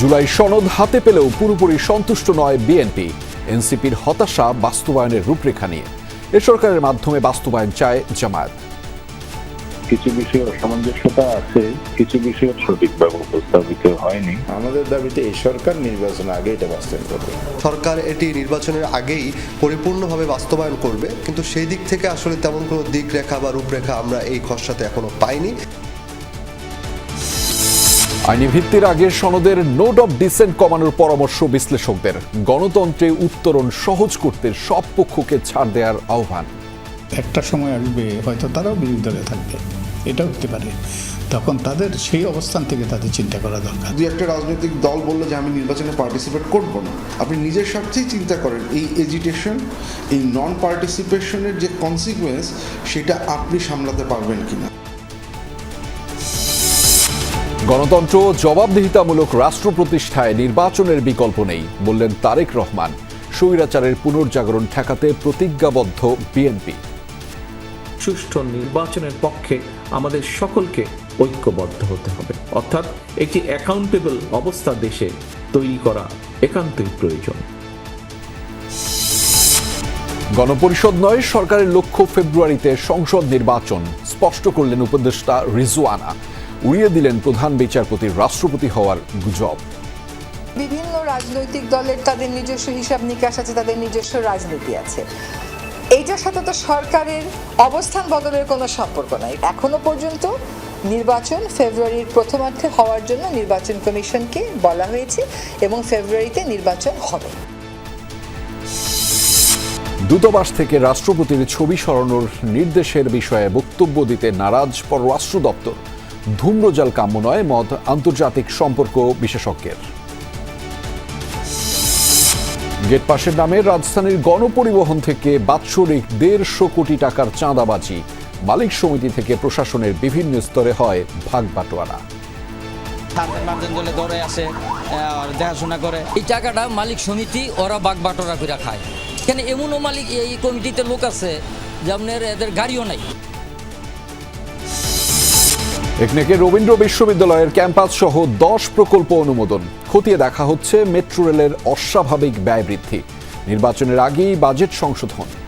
জুলাই সনদ হাতে পেলেও পুরোপুরি সন্তুষ্ট নয় বিএনপি। এনসিপির হতাশা বাস্তবায়নের রূপরেখা নিয়ে। এ সরকারের মাধ্যমে বাস্তবায়ন চায় জামায়াত। কিছু বিষয়ে অসামঞ্জস্যতা আছে কিছু বিষয়ে সঠিকভাবে উপস্থাপিত হয়নি। আমাদের দাবিতে এই সরকার নির্বাচন আগে এটা বাস্তবায়ন করবে। সরকার এটি নির্বাচনের আগেই পরিপূর্ণভাবে বাস্তবায়ন করবে কিন্তু সেই দিক থেকে আসলে তেমন কোনো দিক রেখা বা রূপরেখা আমরা এই খসড়াতে এখনও পাইনি। আইনি ভিত্তির আগে সনদের নোট অফ ডিসেন্ট কমানোর পরামর্শ বিশ্লেষকদের। গণতন্ত্রে উত্তরণ সহজ করতে সব পক্ষকে ছাড় দেওয়ার আহ্বান। একটা সময় আসবে হয়তো তারাও বিরোধী দলে থাকবে। এটা হতে পারে। তখন তাদের সেই অবস্থান থেকে তাদের চিন্তা করা দরকার। দুই একটা রাজনৈতিক দল বলল যে আমি নির্বাচনে পার্টিসিপেট করব না। আপনি নিজের স্বার্থেই চিন্তা করেন এই এজিটেশন এই নন পার্টিসিপেশনের যে কনসিকুয়েন্স সেটা আপনি সামলাতে পারবেন কিনা? গণতন্ত্র জবাবদিহিতামূলক রাষ্ট্র প্রতিষ্ঠায় নির্বাচনের বিকল্প নেই বললেন তারেক রহমান। স্বৈরাচারের পুনর্জাগরণ ঠেকাতে প্রতিজ্ঞাবদ্ধ বিএনপি। সুষ্ঠু নির্বাচনের পক্ষে আমাদের সকলকে ঐক্যবদ্ধ হতে হবে অর্থাৎ একটি অ্যাকাউন্টেবল অবস্থা দেশে তৈরি করা একান্তই প্রয়োজন। গণপরিষদ নয় সরকারের লক্ষ্য ফেব্রুয়ারিতে সংসদ নির্বাচন স্পষ্ট করলেন উপদেষ্টা রিজওয়ানা। উড়িয়ে দিলেন প্রধান বিচারপতির রাষ্ট্রপতি হওয়ার গুজব। বিভিন্ন রাজনৈতিক দলের তাদের নিজস্ব হিসাব নিকাশ আছে তাদের নিজস্ব রাজনীতি আছে। এইটার সাথে তো সরকারের অবস্থান বদলের কোনো সম্পর্ক নাই। এখনও পর্যন্ত নির্বাচন ফেব্রুয়ারির প্রথমার্ধে হওয়ার জন্য নির্বাচন কমিশনকে বলা হয়েছে এবং ফেব্রুয়ারিতে নির্বাচন হবে। দূতাবাস থেকে রাষ্ট্রপতির ছবি সরানোর নির্দেশের বিষয়ে বক্তব্য দিতে নারাজ পররাষ্ট্র দপ্তর। ধূম্রজাল কাম্য নয় মত আন্তর্জাতিক সম্পর্ক বিশেষজ্ঞের। গেট পাশের নামে রাজধানীর গণপরিবহন থেকে বাৎসরিক দেড়শো কোটি টাকার চাঁদাবাজি মালিক সমিতি থেকে প্রশাসনের বিভিন্ন স্তরে হয় ভাগ বাটোয়ারা। সার্জেন্ট দৌড়ে আসে দেখাশোনা করে। এই টাকাটা মালিক সমিতি ওরা বাগ বাটোরা করে খায়। এখানে এমনও মালিক এই কমিটিতে লোক আছে যে আপনার এদের গাড়িও নাই। একনেকে রবীন্দ্র বিশ্ববিদ্যালয়ের ক্যাম্পাস সহ দশ প্রকল্প অনুমোদন। খতিয়ে দেখা হচ্ছে মেট্রো রেলের অস্বাভাবিক ব্যয় বৃদ্ধি। নির্বাচনের আগেই বাজেট সংশোধন।